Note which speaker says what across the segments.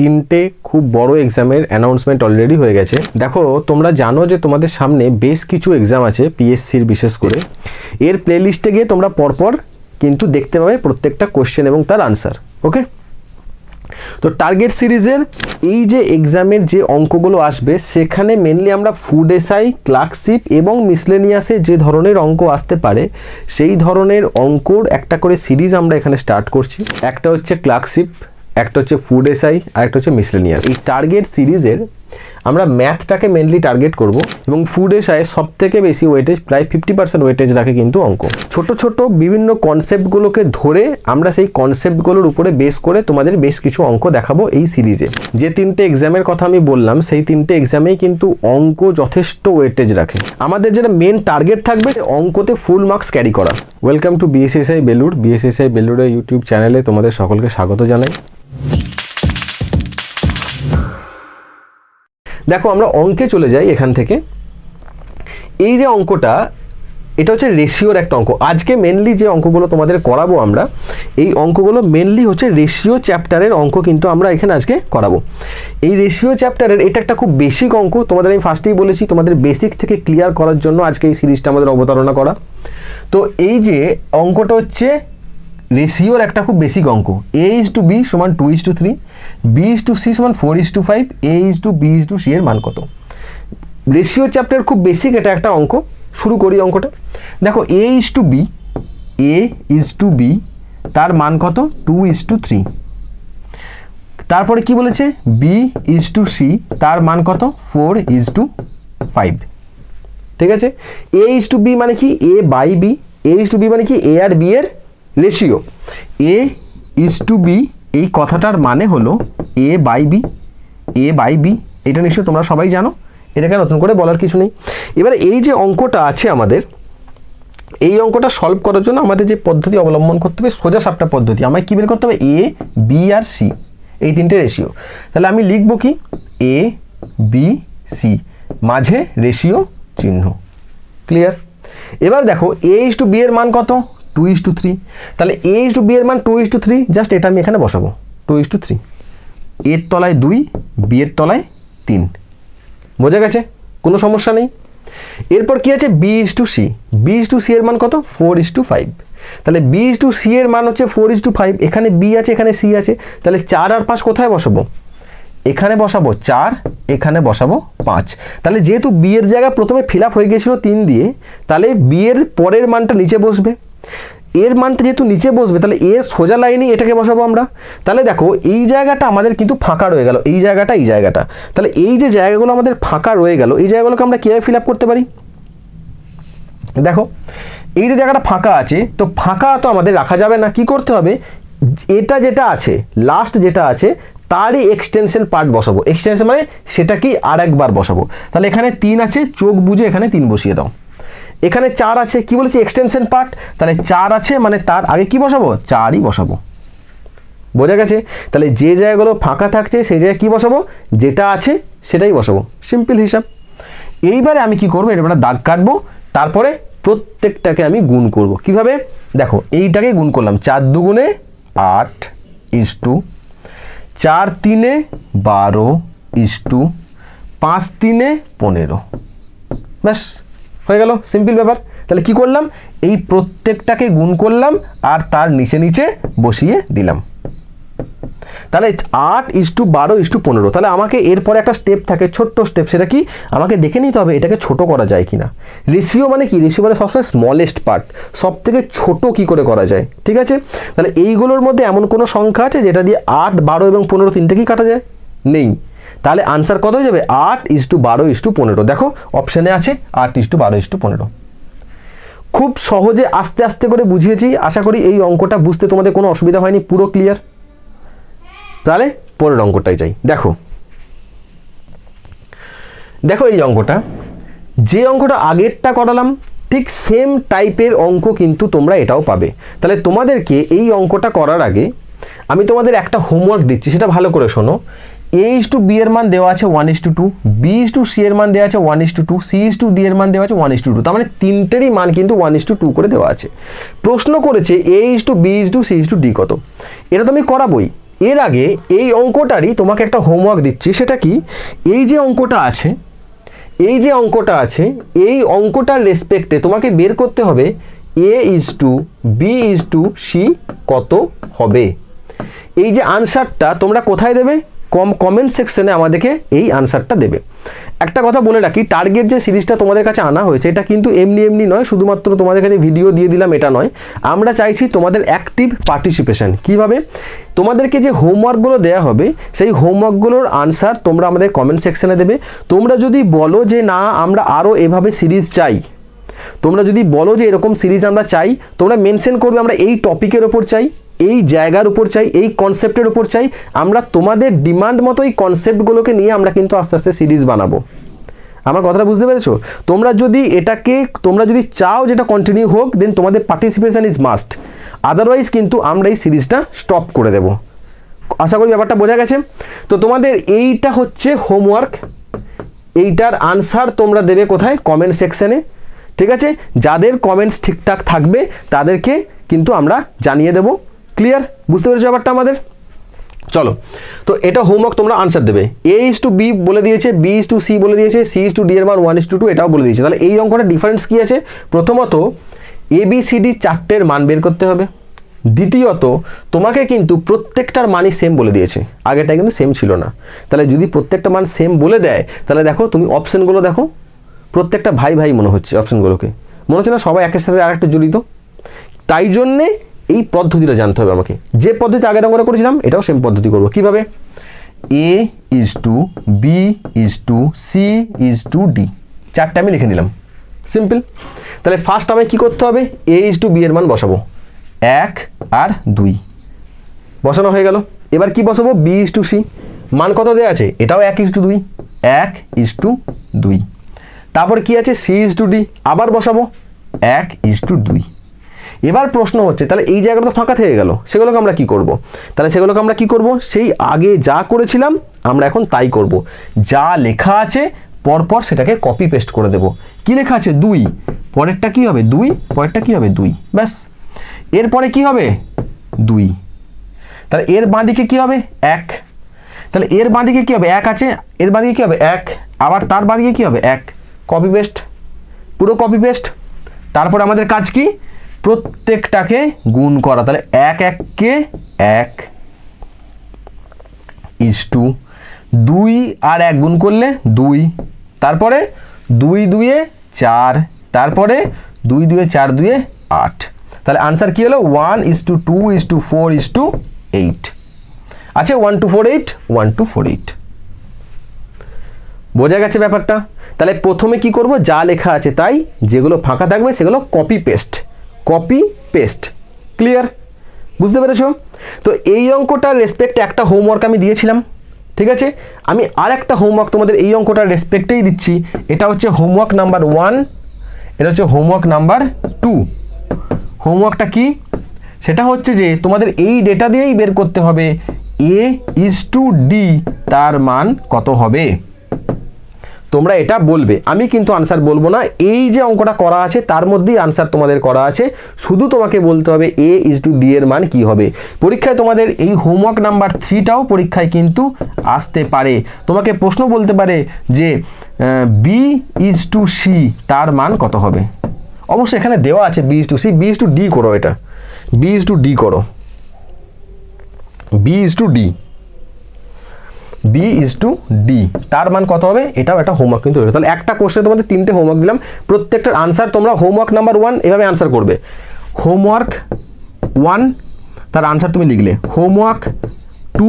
Speaker 1: তিনটে খুব বড় এক্সামের অ্যানাউন্সমেন্ট অলরেডি হয়ে গেছে। দেখো, তোমরা জানো যে তোমাদের সামনে বেশ কিছু এক্সাম আছে পিএসসির বিশেষ করে। এর প্লেলিস্টে গিয়ে তোমরা পরপর কিন্তু দেখতে পাবে প্রত্যেকটা কোশ্চেন এবং তার আনসার ওকে তো টার্গেট সিরিজের এই যে এক্সামের যে অঙ্কগুলো আসবে, সেখানে মেনলি আমরা ফুড এসআই ক্লার্কশিপ এবং মিসলেনিয়াসে যে ধরনের অঙ্ক আসতে পারে, সেই ধরনের অঙ্কর একটা করে সিরিজ আমরা এখানে স্টার্ট করছি। একটা হচ্ছে ক্লার্কশিপ একটা হচ্ছে ফুড এসআই আর একটা হচ্ছে মিসলেনিয়াস এই টার্গেট সিরিজের আমরা ম্যাথটাকে মেনলি টার্গেট করব এবং ফুড এসআই সব থেকে বেশি ওয়েটেজ প্রায় ফিফটি পার্সেন্ট ওয়েটেজ রাখে কিন্তু অঙ্ক। ছোট ছোট বিভিন্ন কনসেপ্টগুলোকে ধরে আমরা সেই কনসেপ্টগুলোর উপরে বেস করে তোমাদের বেশ কিছু অঙ্ক দেখাবো এই সিরিজে। যে তিনটে এক্সামের কথা আমি বললাম, সেই তিনটে এক্সামেই কিন্তু অঙ্ক যথেষ্ট ওয়েটেজ রাখে। আমাদের যেটা মেন টার্গেট থাকবে অঙ্কতে ফুল মার্কস ক্যারি করা। Welcome to BSSI Belur BSSI বেলুরের YouTube চ্যানেলে তোমাদের সকলকে স্বাগত জানাই। দেখো, আমরা অঙ্কে চলে যাই এখান থেকে। এই যে অঙ্কটা, এটা হচ্ছে রেশিওর একটা অঙ্ক। আজকে মেনলি যে অঙ্কগুলো তোমাদের করাবো আমরা, এই অঙ্কগুলো মেনলি হচ্ছে রেশিও চ্যাপ্টারের অঙ্ক কিন্তু আমরা এখানে আজকে করাবো। এই রেশিও চ্যাপ্টারের এটা একটা খুব বেসিক অঙ্ক। তোমাদের আমি ফার্স্টেই বলেছি, তোমাদের বেসিক থেকে ক্লিয়ার করার জন্য আজকে এই সিরিজটা আমাদের অবতারণা করা। তো এই যে অঙ্কটা হচ্ছে রেশিওর একটা খুব বেসিক অঙ্ক এ ইজ টু বি সমান two is to three B is to C সমান four is to five A is to B is to C এর মান কত রেশিও চ্যাপ্টার খুব বেসিক এটা একটা অঙ্ক শুরু করি অঙ্কটা দেখো A is to B A is to B তার মান কত টু ইজ টু থ্রি তারপরে কি বলেছে বি ইজ টু সি তার মান কত ফোর ইজ টু ফাইভ ঠিক আছে এ ইজ টু বি মানে কি A by B A is to B মানে কি এ আর বি এর ratio. A is to B এই কথাটার মানে হলো A by B A by B এটা নিশ্চয়ই তোমরা সবাই জানো। এটাকে নতুন করে বলার কিছু নেই। এবারে এই যে অঙ্কটা আছে আমাদের, এই অঙ্কটা সলভ করার জন্য আমাদের যে পদ্ধতি অবলম্বন করতে হবে, সোজা সাপটা পদ্ধতি। আমায় কী বের করতে হবে? এ বি আর সি এই তিনটে রেশিও। তাহলে আমি লিখব কি? এ বি সি মাঝে রেশিও চিহ্ন। ক্লিয়ার এবার দেখো এ ইস টু বি এর মান কত? টু ইস টু থ্রি তাহলে এ ইস টু বি এর মান two is to three just এটা আমি এখানে বসাবো। টু ইস টু থ্রি এর তলায় দুই বি এর তলায় তিন। বোঝা গেছে? কোনো সমস্যা নেই। এরপর কি আছে? B is to C B is to C এর মান কত? ফোর ইস টু ফাইভ তাহলে বি ইস টু সি এর মান হচ্ছে ফোর ইস টু ফাইভ এখানে বি আছে, এখানে সি আছে। তাহলে চার আর পাঁচ কোথায় বসাবো? এখানে বসাবো চার, এখানে বসাবো পাঁচ। তাহলে যেহেতু বি এর জায়গা প্রথমে ফিল আপ হয়ে গেছিল তিন দিয়ে, তাহলে বি এর পরের মানটা নিচে বসবে। এর মানটা যেহেতু নিচে বসবে, তাহলে এর সোজা লাইনে এটাকে বসাবো আমরা। তাহলে দেখো, এই জায়গাটা আমাদের কিন্তু ফাঁকা রয়ে গেল। এই জায়গাটা এই জায়গাটা। তাহলে এই যে জায়গাগুলো আমাদের ফাঁকা রয়ে গেল, এই জায়গাগুলোকে আমরা কীভাবে ফিল আপ করতে পারি? দেখো, এই যে জায়গাটা ফাঁকা আছে, তো ফাঁকা তো আমাদের রাখা যাবে না। কি করতে হবে? এটা যেটা আছে লাস্ট যেটা আছে, তারই এক্সটেনশন পার্ট বসাবো। এক্সটেনশন মানে সেটাকেই আর একবার বসাবো। তাহলে এখানে তিন আছে, চোখ বুঝে এখানে তিন বসিয়ে দাও। এখানে চার আছে, কি বলেছি? এক্সটেনশন পার্ট তাহলে চার আছে মানে তার আগে কি বসাবো? চারই বসাবো। বোঝা গেছে? তাহলে যে জায়গাগুলো ফাঁকা থাকছে, সেই জায়গায় কী বসাবো? যেটা আছে, সেটাই বসাবো। সিম্পল হিসাব। এইবারে আমি কি করব? এটা দাগ কাটবো, তারপরে প্রত্যেকটাকে আমি গুণ করব। কীভাবে? দেখো, এইটাকে গুণ করলাম। চার দুগুণে আট ইস টু চার তিনে বারো ইস টু পাঁচ তিনে পনেরো। ব্যাস। হয়ে গেল সিম্পল ব্যাপার। তাহলে কি করলাম? এই প্রত্যেকটাকে গুণ করলাম আর তার নিচে নিচে বসিয়ে দিলাম। তাহলে আট ইস টু বারো ইস টু পনেরো। তাহলে আমাকে এরপরে একটা স্টেপ থাকে, ছোট্ট স্টেপ সেটা কি? আমাকে দেখে নিতে হবে এটাকে ছোট করা যায় কি না রেশিও মানে কি? রেশিও মানে সবসময় স্মলেস্ট পার্ট সব থেকে ছোটো কী করে করা যায়? ঠিক আছে? তাহলে এইগুলোর মধ্যে এমন কোনো সংখ্যা আছে যেটা দিয়ে আট, বারো এবং পনেরো তিনটে কি কাটা যায়? নেই। তাহলে আনসার কত হয়ে যাবে? আট ইস টু বারো ইস টু পনেরো। দেখো অপশানে আছে, আট ইস টু বারো ইস টু পনেরো। খুব সহজে আস্তে আস্তে করে বুঝিয়েছি, আশা করি এই অঙ্কটা বুঝতে তোমাদের কোনো অসুবিধা হয়নি, পুরো ক্লিয়ার তাহলে পরের অঙ্কটাই যাই দেখো দেখো এই অঙ্কটা। যে অঙ্কটা আগেরটা করালাম, ঠিক সেম টাইপের অঙ্ক কিন্তু তোমরা এটাও পাবে। তাহলে তোমাদেরকে এই অঙ্কটা করার আগে আমি তোমাদের একটা হোমওয়ার্ক দিচ্ছি, সেটা ভালো করে শোনো। এ ইস টু বি এর মান দেওয়া আছে one is to two B is to C এর মান দেওয়া আছে one is to two C is to D এর মান দেওয়া আছে ওয়ান ইস টু টু তার মানে তিনটেরই মান কিন্তু ওয়ান ইস টু টু করে দেওয়া আছে প্রশ্ন করেছে A is to B is to C is to D কত এটা তো আমি করাবই এর আগে এই অঙ্কটারই তোমাকে একটা হোমওয়ার্ক দিচ্ছি সেটা কি এই যে অঙ্কটা আছে এই যে অঙ্কটা আছে এই অঙ্কটার রেসপেক্টে তোমাকে বের করতে হবে A is to B is to C কত হবে এই যে আনসারটা তোমরা কোথায় দেবে কম কমেন্ট সেকশনে আমাদেরকে এই আনসারটা দেবে। একটা কথা বলে রাখি টার্গেট যে সিরিজটা তোমাদের কাছে আনা হয়েছে, এটা কিন্তু এমনি এমনি নয়, শুধুমাত্র তোমাদের কাছে ভিডিও দিয়ে দিলাম, এটা নয়। আমরা চাইছি তোমাদের অ্যাক্টিভ পার্টিসিপেশন কীভাবে? তোমাদেরকে যে হোমওয়ার্কগুলো দেওয়া হবে, সেই হোমওয়ার্কগুলোর আনসার তোমরা আমাদের কমেন্ট সেকশনে দেবে। তোমরা যদি বলো যে না, আমরা আরও এভাবে সিরিজ চাই, তোমরা যদি বলো যে এরকম সিরিজ আমরা চাই, তোমরা মেনশন করবে আমরা এই টপিকের ওপর চাই। এই জায়গার উপর চাই, এই কনসেপ্টের উপর চাই, আমরা তোমাদের ডিমান্ড মতো এই কনসেপ্টগুলোকে নিয়ে আমরা কিন্তু আস্তে আস্তে সিরিজ বানাবো। আমার কথাটা বুঝতে পেরেছ? তোমরা যদি এটাকে, তোমরা যদি চাও যেটা কন্টিনিউ হোক দেন তোমাদের পার্টিসিপেশন ইজ মাস্ট আদারওয়াইজ কিন্তু আমরা এই সিরিজটা স্টপ করে দেব। আশা করি ব্যাপারটা বোঝা গেছে? তো তোমাদের এইটা হচ্ছে হোমওয়ার্ক এইটার আনসার তোমরা দেবে কোথায়? কমেন্ট সেকশনে ঠিক আছে? যাদের কমেন্টস ঠিকঠাক থাকবে, তাদেরকে কিন্তু আমরা জানিয়ে দেব। ক্লিয়ার বুঝতে পেরেছ ব্যাপারটা আমাদের? চলো, তো এটা হোমওয়ার্ক তোমরা আনসার দেবে। এ ইস টু বি বলে দিয়েছে বি ইস টু সি বলে দিয়েছে সি ইস টু ডি এর মান ওয়ান ইস টু টু এটাও বলে দিয়েছে। তাহলে এই অঙ্কটা ডিফারেন্স কী আছে? প্রথমত এ বি সি ডি চারটের মান বের করতে হবে। দ্বিতীয়ত, তোমাকে কিন্তু প্রত্যেকটার মানই সেম বলে দিয়েছে। আগেরটা কিন্তু সেম ছিল না। তাহলে যদি প্রত্যেকটা মান সেম বলে দেয়, তাহলে দেখো, তুমি অপশানগুলো দেখো। প্রত্যেকটা ভাই ভাই মনে হচ্ছে অপশানগুলোকে মনে হচ্ছে না সবাই একের সাথে আরেকটা জড়িত? তাই জন্যে এই পদ্ধতিটা জানতে হবে আমাকে। যে পদ্ধতি আগের অঙ্কটা করেছিলাম, এটাও সেম পদ্ধতি করব। কীভাবে? A is to B is to C is to D চারটে আমি লিখে নিলাম। সিম্পল তাহলে ফার্স্ট আমায় কী করতে হবে? এ ইজ টু বি এর মান বসাবো। এক আর দুই। বসানো হয়ে গেল। এবার কি বসাবো? বি ইজ টু সি মান কত দেওয়া আছে? এটাও এক ইজ টু দুই। এক ইজ টু দুই। তারপর কি আছে? সি ইজ টু ডি আবার বসাবো। এক ইজ টু দুই। এবার প্রশ্ন হচ্ছে, তাহলে এই জায়গাটা তো ফাঁকা থেকে গেল, সেগুলোকে আমরা কি করব? তাহলে সেগুলোকে আমরা কি করব? সেই আগে যা করেছিলাম, আমরা এখন তাই করব। যা লেখা আছে, পরপর সেটাকে কপি পেস্ট করে দেব। কি লেখা আছে? দুই। পরেরটা কি হবে? দুই। পরেরটা কি হবে? দুই। ব্যাস। এরপরে কি হবে? দুই। তাহলে এর বাঁদিকে কি হবে? এক। তাহলে এর বাঁদিকে কি হবে? এক আছে। এর বাঁদিকে কি হবে? এক। আবার তার বাঁদিকে কি হবে? এক। কপি পেস্ট পুরো কপি পেস্ট তারপর আমাদের কাজ কি? প্রত্যেকটাকে গুণ করা। তাহলে এক এককে এক ইস টু দুই আর এক গুণ করলে দুই। তারপরে দুই দুয়ে চার। তারপরে দুই দুয়ে চার দুয়ে আট। তাহলে আনসার কী হলো? One is to two is to four is to eight আছে one two four eight one two four eight বোঝা গেছে ব্যাপারটা? তাহলে প্রথমে কি করব? যা লেখা আছে তাই যেগুলো ফাঁকা থাকবে সেগুলো copy paste copy paste clear বুঝতে পেরেছ? তো এই অঙ্কটার রেসপেক্ট একটা হোমওয়ার্ক আমি দিয়েছিলাম, ঠিক আছে? আমি আর একটা হোমওয়ার্ক তোমাদের এই অঙ্কটার রেসপেক্টেই দিচ্ছি। এটা হচ্ছে হোমওয়ার্ক নাম্বার ওয়ান এটা হচ্ছে হোমওয়ার্ক নাম্বার টু হোমওয়ার্কটা কি? সেটা হচ্ছে যে তোমাদের এই ডেটা দিয়েই বের করতে হবে এ ইজ টু ডি তার মান কত হবে? তোমরা এটা বলবে। আমি কিন্তু আনসার বলব না। এই যে অঙ্কটা করা আছে, তার মধ্যেই আনসার তোমাদের করা আছে। শুধু তোমাকে বলতে হবে এ ইজ টু ডি এর মান কি হবে। পরীক্ষায় তোমাদের এই হোমওয়ার্ক নাম্বার থ্রিটাও পরীক্ষায় কিন্তু আসতে পারে। তোমাকে প্রশ্ন বলতে পারে যে বি ইজ টু সি তার মান কত হবে? অবশ্যই এখানে দেওয়া আছে B is to C B is to D করো এটা। বি ইজ টু ডি করো। B is to D B is to D তার মান কত হবে? এটাও একটা হোমওয়ার্ক কিন্তু তাহলে একটা কোশ্চেনে তোমাদের তিনটে হোমওয়ার্ক দিলাম। প্রত্যেকটার আনসার তোমরা হোমওয়ার্ক নাম্বার ওয়ান এভাবে আনসার করবে। হোমওয়ার্ক ওয়ান তার আনসার তুমি লিখলে। হোমওয়ার্ক টু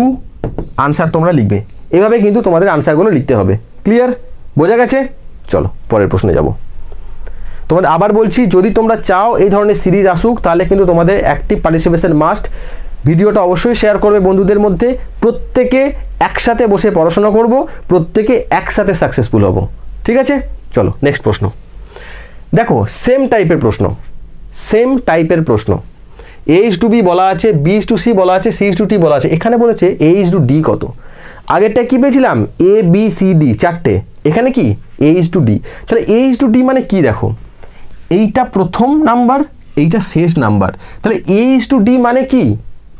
Speaker 1: আনসার তোমরা লিখবে। এভাবে কিন্তু তোমাদের আনসারগুলো লিখতে হবে। ক্লিয়ার বোঝা গেছে? চলো, পরের প্রশ্নে যাব। তোমাদের আবার বলছি, যদি তোমরা চাও এই ধরনের সিরিজ আসুক, তাহলে কিন্তু তোমাদের অ্যাক্টিভ পার্টিসিপেশন মাস্ট ভিডিওটা অবশ্যই শেয়ার করবে বন্ধুদের মধ্যে। প্রত্যেকে একসাথে বসে পড়াশোনা করব, প্রত্যেকে একসাথে সাকসেসফুল হব। ঠিক আছে? চলো নেক্সট প্রশ্ন। দেখো সেম টাইপের প্রশ্ন। সেম টাইপের প্রশ্ন। এইচ টু বি বলা আছে বি টু সি বলা আছে সি টু টি বলা আছে। এখানে বলেছে এইচ টু ডি কত? আগেরটা কি পেয়েছিলাম? এ বি সি ডি চারটে। এখানে কি? এইচ টু ডি তাহলে এইচ টু ডি মানে কি দেখো? এইটা প্রথম নাম্বার এইটা শেষ নাম্বার তাহলে এইচ টু ডি মানে কি?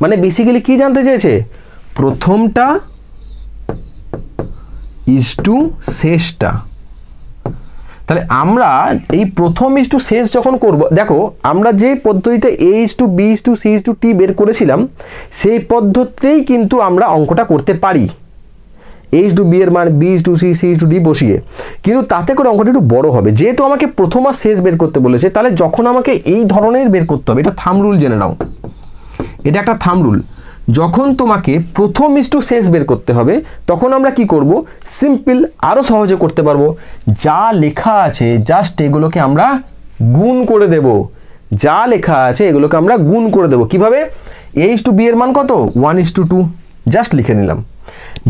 Speaker 1: মানে বেসিক্যালি কি জানতে চেয়েছে? প্রথমটা ইজ টু শেষটা। তাহলে আমরা এই প্রথম ইজ টু শেষ যখন করব, দেখো, আমরা যে পদ্ধতিতে A is to B is to C is to T বের করেছিলাম, সেই পদ্ধতিতেই কিন্তু আমরা অঙ্কটা করতে পারি। এইচ টু বি এর মান B is to C C is to D বসিয়ে। কিন্তু তাতে করে অঙ্কটা একটু বড় হবে। যেহেতু আমাকে প্রথম আর শেষ বের করতে বলেছে, তাহলে যখন আমাকে এই ধরনের বের করতে হবে, এটা থাম রুল জেনে নাও। এটা একটা থাম রুল যখন তোমাকে প্রথম টু শেষ বের করতে হবে, তখন আমরা কি করব? সিম্পল আরও সহজে করতে পারব। যা লেখা আছে জাস্ট এগুলোকে আমরা গুণ করে দেব। যা লেখা আছে, এগুলোকে আমরা গুণ করে দেব। কীভাবে? এ ইস টু বি এর মান কত? One is to two just লিখে নিলাম।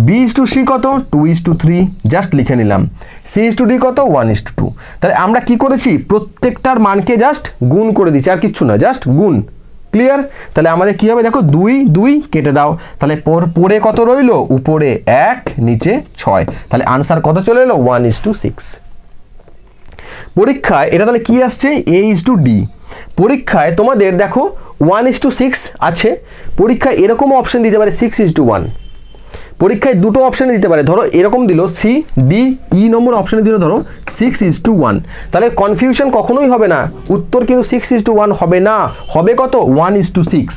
Speaker 1: বি ইস টু সি কত? Two is to three just লিখে নিলাম। সি ইস টু ডি কত? ওয়ান ইস টু টু তাহলে আমরা কি করেছি? প্রত্যেকটার মানকে জাস্ট গুণ করে দিচ্ছি, আর কিচ্ছু না জাস্ট গুণ। ক্লিয়ার তাহলে আমাদের কি হবে? দেখো, দুই দুই কেটে দাও। তাহলে পর কত রইল? উপরে এক, নিচে ছয়। তাহলে আনসার কত চলে এলো? ওয়ান ইস টু সিক্স পরীক্ষায়, এটা তাহলে কি আসছে? এ ইস টু ডি পরীক্ষায় তোমাদের দেখো ওয়ান ইস টু সিক্স আছে। পরীক্ষায় এরকম অপশন দিতে পারে সিক্স ইস টু ওয়ান পরীক্ষায় দুটো অপশানে দিতে পারে। ধরো এরকম দিল সি ডি ই নম্বর অপশানে দিল ধরো সিক্স ইজ টু ওয়ান তাহলে কনফিউশন কখনোই হবে না। উত্তর কিন্তু সিক্স ইজ টু ওয়ান হবে না। হবে কত? ওয়ান ইজ টু সিক্স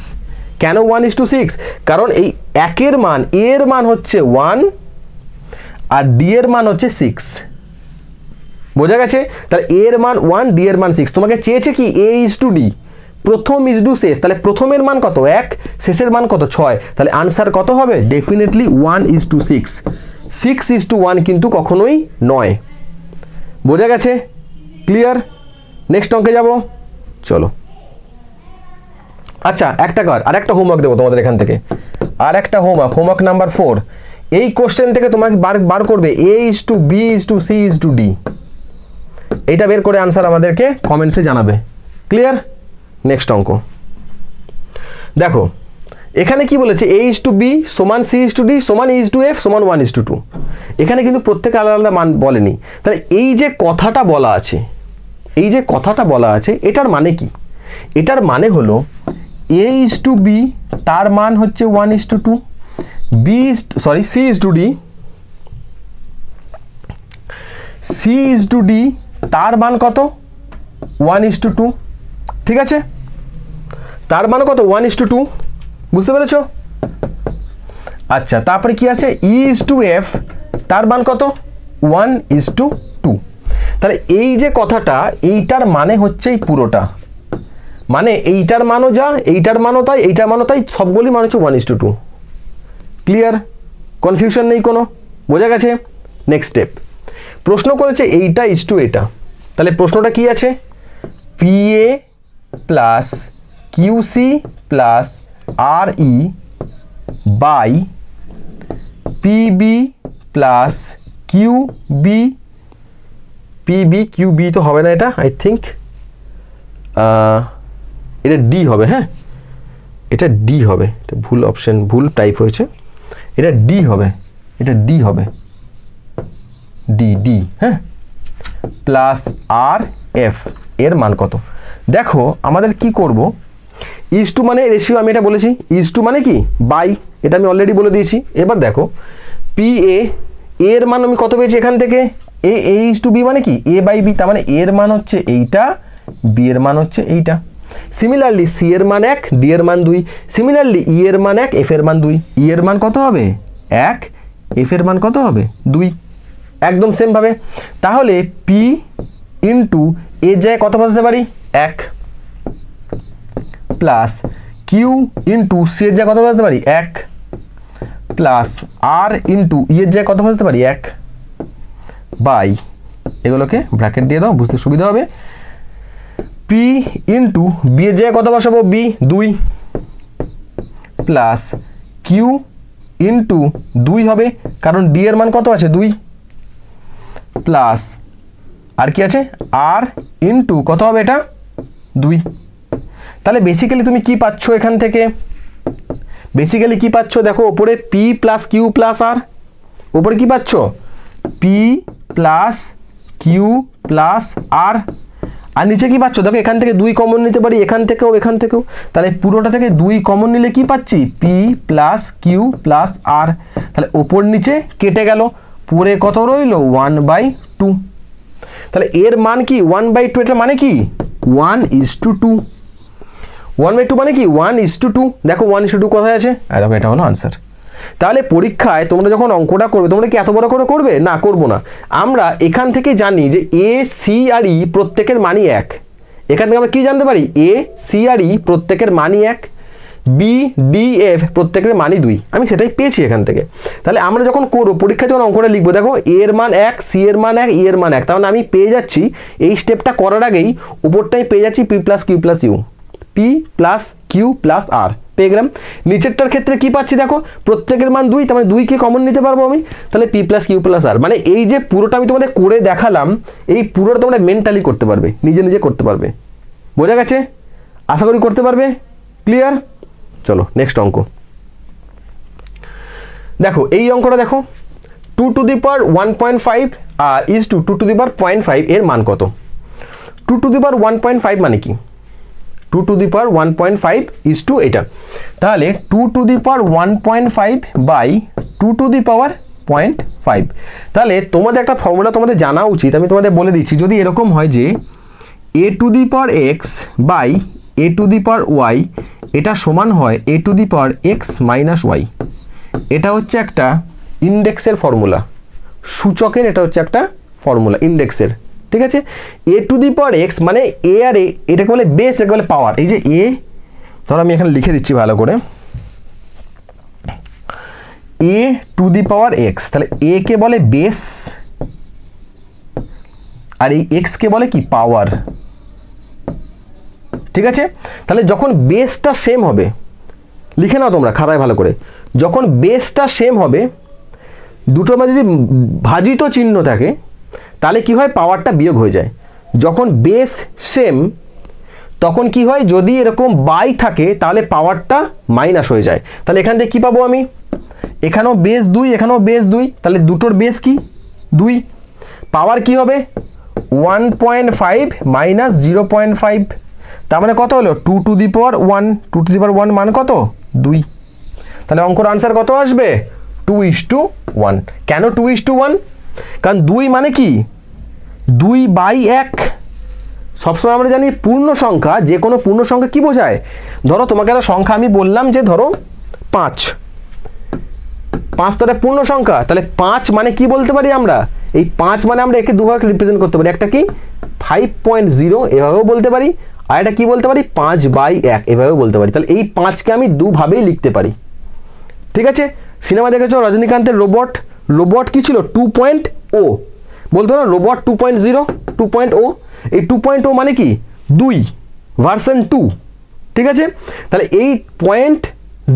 Speaker 1: কেন ওয়ান ইজ টু সিক্স কারণ এই একের মান এর মান হচ্ছে ওয়ান আর ডি এর মান হচ্ছে সিক্স বোঝা গেছে? তাহলে এর মান ওয়ান ডি এর মান সিক্স তোমাকে চেয়েছে কি? এ ইজ টু ডি প্রথম ইজ ডু শেষ, তাহলে প্রথমের মান কত? এক, শেষের মান কত? ছয়, তাহলে আনসার কত হবে? Definitely one is to six six is to one কিন্তু কখনোই নয়। বোঝা গেছে? ক্লিয়ার নেক্সট অঙ্কে যাব? চলো। আচ্ছা একটা কাজ আর একটা হোমওয়ার্ক দেবো তোমাদের এখান থেকে। আর একটা হোমওয়ার্ক হোমওয়ার্ক নাম্বার ফোর এই কোশ্চেন থেকে তোমাকে বার বার করবে A is to B is to C is to D এইটা বের করে আনসার আমাদেরকে কমেন্টসে জানাবে। ক্লিয়ার নেক্সট অঙ্ক। দেখো, এখানে কি বলেছে? এ ইজ টু বি সমান সি ইজ টু ডি সমান ইজ টু এফ সমান ওয়ান ইজ টু টু এখানে কিন্তু প্রত্যেকে আলাদা আলাদা মান বলেনি। তাহলে এই যে কথাটা বলা আছে, এই যে কথাটা বলা আছে, এটার মানে কি? এটার মানে হলো এ ইজ টু বি তার মান হচ্ছে one is to two B is sorry C is to D C is to D তার মান কত? ওয়ান ইজ টু টু ঠিক আছে? তার মানে কত? ওয়ান ইজ টু টু বুঝতে পেরেছ? আচ্ছা তারপরে কি আছে? ই ইজ টু এফ তার মান কত? ওয়ান ইজ টু টু তাহলে এই যে কথাটা, এইটার মানে হচ্ছে এই পুরোটা। মানে এইটার মানও যা, এইটার মানও তাই, এইটার মানও তাই সবগুলি মান হচ্ছে one is to two clear confusion নেই কোনো? বোঝা গেছে? নেক্সট স্টেপ প্রশ্ন করেছে এইটা ইজ টু এটা। তাহলে প্রশ্নটা কি আছে? P A plus Q C plus R E by P B plus Q B P B Q B তো হবে না এটা আই থিঙ্ক এটা ডি হবে হ্যাঁ? এটা ডি হবে, এটা ভুল অপশন ভুল টাইপ হয়েছে। এটা ডি হবে, এটা ডি হবে। ডি ডি হ্যাঁ? প্লাস আর এফ এর মান কত? দেখো, আমাদের কি করব? ইজ টু মানে রেশিও আমি এটা বলেছি। ইজ টু মানে কি? বাই এটা আমি অলরেডি বলে দিয়েছি। এবার দেখো পি এ এর মান আমি কত পেয়েছি এখান থেকে? A A is to B মানে কি? এ বাই বি তার মানে এর মান হচ্ছে এইটা বি এর মান হচ্ছে এইটা। সিমিলারলি সি এর মান এক ডি এর মান দুই। সিমিলারলি ই এর মান এক এফ এর মান দুই। ই এর মান কত হবে? এক এফ এর মান কত হবে? দুই। একদম সেমভাবে তাহলে পি ইন্টু এর জায়গায় কত বসাতে পারি? এক। প্লাস কিউ ইন্টু সি এর জায়গায় কত বসাতে পারি? এক প্লাস আর ইন্টু ই এর জায়গায় কত বসাতে পারি? এক। বাই। এগুলোকে ব্র্যাকেট দিয়ে দাও, বুঝতে সুবিধা হবে। পি ইন্টু বি এর জায়গায় কত বসাবো? বি দুই। প্লাস কিউ ইন্টু দুই হবে, কারণ ডি এর মান কত আছে? দুই। প্লাস আর কি আছে? আর ইন্টু কত হবে এটা? দুই। তাহলে বেসিক্যালি তুমি কি পাচ্ছ এখান থেকে? বেসিক্যালি কি পাচ্ছ? দেখো, ওপরে P plus Q plus R ওপরে কি পাচ্ছ? P plus Q plus R R নিচে কি পাচ্ছ? দেখো, এখান থেকে দুই কমন নিতে পারি, এখান থেকেও এখান থেকেও। তাহলে পুরোটা থেকে দুই কমন নিলে কি পাচ্ছি? P plus Q plus R তাহলে ওপর নিচে কেটে গেল। পরে কত রইল? ওয়ান বাই টু তাহলে এর মান কি? ওয়ান বাই টু এটা মানে কি? One is to two one by two মানে কি? ওয়ান ইজ টু টু দেখো ওয়ান ইজ টু টু কোথায় আছে? দেখো, এটা হলো আনসার তাহলে পরীক্ষায় তোমরা যখন অঙ্কটা করবে, তোমরা কি এত বড় করে করবে? না, করব না। আমরা এখান থেকে জানি যে এ সি আর ই প্রত্যেকের মানই এক। এখান থেকে আমরা কি জানতে পারি? এ সি আর ই প্রত্যেকের মানই এক। বি ডি এফ প্রত্যেকের মানই দুই। আমি সেটাই পেয়েছি এখান থেকে। তাহলে আমরা যখন করব, পরীক্ষায় যখন অঙ্কটা লিখব, দেখো এর মান এক সি এর মান এক ই এর মান এক। তার মানে আমি পেয়ে যাচ্ছি, এই স্টেপটা করার আগেই উপরটাই পেয়ে যাচ্ছি P plus Q plus U P plus Q plus R পেয়ে গেলাম। নিচেরটার ক্ষেত্রে কি পাচ্ছি দেখো? প্রত্যেকের মান দুই, তার মানে দুইকে কমন নিতে পারব আমি। তাহলে P plus Q plus R মানে এই যে পুরোটা আমি তোমাদের করে দেখালাম, এই পুরোটা তোমরা মেন্টালি করতে পারবে, নিজে নিজে করতে পারবে। বোঝা গেছে? আশা করি করতে পারবে। ক্লিয়ার চলো নেক্সট অঙ্ক। দেখো, এই অঙ্কটা দেখো। Two to the power one point five R is to two to the power point five এর মান কত? Two to the power one point five মানে কি? Two to the power one point five is to এটা তাহলে two to the power one point five by two to the power point five তাহলে তোমাদের একটা ফর্মুলা তোমাদের জানা উচিত, আমি তোমাদের বলে দিচ্ছি, যদি এরকম হয় যে A to the power X by A to the power Y এটা সমান হয় A to the power X minus Y এটা হচ্ছে একটা ইন্ডেক্সের ফর্মুলা সূচকের এটা হচ্ছে একটা ফর্মুলা ইন্ডেক্সের ঠিক আছে? এ টু দি পাওয়ার এক্স মানে এ আর এ এটাকে বলে বেস এটাকে বলে পাওয়ার এই যে এ ধরো আমি এখানে লিখে দিচ্ছি ভালো করে। এ টু দি পাওয়ার এক্স তাহলে এ কে বলে বেস আর এই এক্স কে বলে কি? পাওয়ার ঠিক আছে? তাহলে যখন বেসটা সেম হবে, লিখে নাও তোমরা খাতায় ভালো করে। যখন বেসটা সেম হবে, দুটোর মধ্যে যদি ভাজিত চিহ্ন থাকে তাহলে কি হয়? পাওয়ারটা বিয়োগ হয়ে যায়। যখন বেস সেম তখন কি হয়? যদি এরকম বাই থাকে, তাহলে পাওয়ারটা মাইনাস হয়ে যায়। তাহলে এখান থেকে কী পাবো আমি? এখানেও বেস দুই, এখানেও বেস দুই। তাহলে দুটোর বেস কি? দুই। পাওয়ার কি হবে? One point five minus zero point five তার মানে কত হলো? Two to the power one two to the power one মান কত? দুই। তাহলে অঙ্কর আনসার কত আসবে? টু ইস টু ওয়ান কেন টু ইস টু ওয়ান কারণ দুই মানে কি? দুই বাই এক। সবসময় আমরা জানি পূর্ণ সংখ্যা, যে কোনো পূর্ণ সংখ্যা কি বোঝায়? ধরো তোমাকে একটা সংখ্যা আমি বললাম যে ধরো পাঁচ। পাঁচ তো একটা পূর্ণ সংখ্যা, তাহলে পাঁচ মানে কি বলতে পারি আমরা? এই পাঁচ মানে আমরা একে দুভাবে রিপ্রেজেন্ট করতে পারি। একটা কি? ফাইভ পয়েন্ট জিরো এভাবেও বলতে পারি। আর এটা কি বলতে পারি? পাঁচ বাই এক, এভাবেও বলতে পারি। তাহলে এই পাঁচকে আমি দুভাবেই লিখতে পারি। ঠিক আছে? সিনেমা দেখেছ রজনীকান্তের রোবট? রোবট কি ছিল? টু পয়েন্ট ও বলতো না robot two point zero two point O এই টু পয়েন্ট ও মানে কি? দুই ভার্সন টু ঠিক আছে? তাহলে এই পয়েন্ট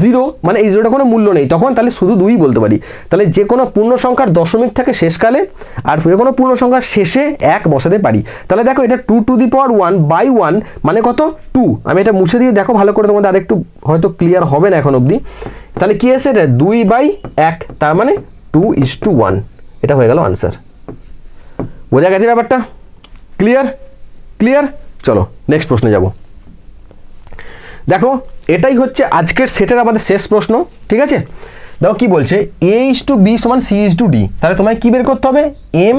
Speaker 1: জিরো মানে এই জিরোটা কোনো মূল্য নেই। তখন তাহলে শুধু দুই বলতে পারি। তাহলে যে কোনো পূর্ণ সংখ্যার দশমিক থাকে শেষকালে, আর যে কোনো পূর্ণ সংখ্যার শেষে এক বসাতে পারি। তাহলে দেখো এটা two to the power one by one মানে কত? টু আমি এটা মুছে দিয়ে দেখো, ভালো করে তোমাদের আরেকটু হয়তো ক্লিয়ার হবে না এখন অবধি। তাহলে কী আছে এটা? দুই বাই এক, তার মানে টু ইস টু ওয়ান এটা হয়ে গেল আনসার বোঝা গেছে ব্যাপারটা? ক্লিয়ার ক্লিয়ার চলো নেক্সট প্রশ্নে যাব। দেখো, এটাই হচ্ছে আজকের সেটের আমাদের শেষ প্রশ্ন, ঠিক আছে? দেখো কি বলছে এ ইস টু বি সমান সি ইস টু ডি তাহলে তোমায় কী বের করতে হবে? M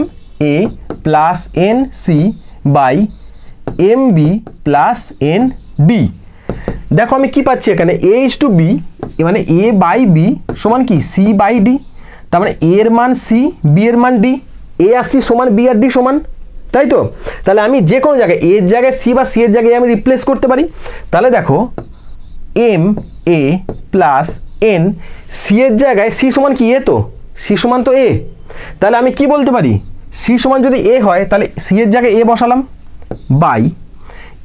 Speaker 1: A plus N C by M B plus N D দেখো আমি কি পাচ্ছি এখানে? এ ইস টু বি মানে এ বাই বি সমান কি? সি বাই ডি তার মানে এর মান সি বি এর মান ডি এ আর সি সমান বি আর ডি সমান, তাই তো? তাহলে আমি যে কোনো জায়গায় এর জায়গায় সি বা সি এর জায়গায় আমি রিপ্লেস করতে পারি। তাহলে দেখো M A plus N C এর জায়গায় সি সমান কি এ তো? সি সমান তো এ তাহলে আমি কি বলতে পারি? সি সমান যদি এ হয়, তাহলে সি এর জায়গায় এ বসালাম বাই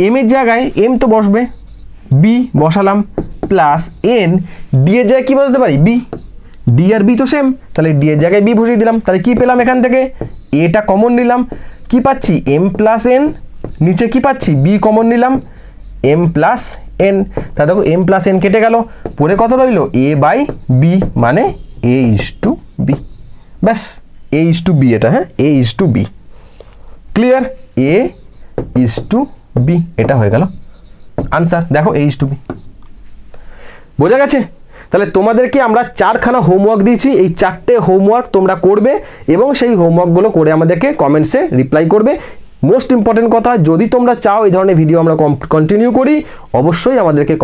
Speaker 1: এম এর জায়গায় এম তো বসবে বি বসালাম প্লাস এন ডি এর জায়গায় কী বসাতে পারি? বি ডি আর বি তো সেম তাহলে ডি এর জায়গায় বি বসিয়ে দিলাম, তাহলে কি পেলাম এখান থেকে? এটা কমন নিলাম, কি পাচ্ছি? এম প্লাস এন নিচে কি পাচ্ছি? বি কমন নিলাম এম প্লাস এন তা দেখো এম প্লাস এন কেটে গেল, পরে কত রইল? এ বাই বি মানে এ ইস টু বি ব্যাস এ ইস টু বি এটা হ্যাঁ? A is to B clear A is to B এটা হয়ে গেল আনসার দেখো এ ইজ টু বি বোঝা গেছে? তাহলে তোমাদেরকে আমরা চারখানা হোমওয়ার্ক দিয়েছি। এই চারটে হোমওয়ার্ক তোমরা করবে এবং সেই হোমওয়ার্কগুলো করে আমাদেরকে কমেন্টসে রিপ্লাই করবে। মোস্ট ইম্পর্টেন্ট কথা, যদি তোমরা চাও এই ধরনের ভিডিও আমরা কন্টিনিউ করি, অবশ্যই আমাদেরকে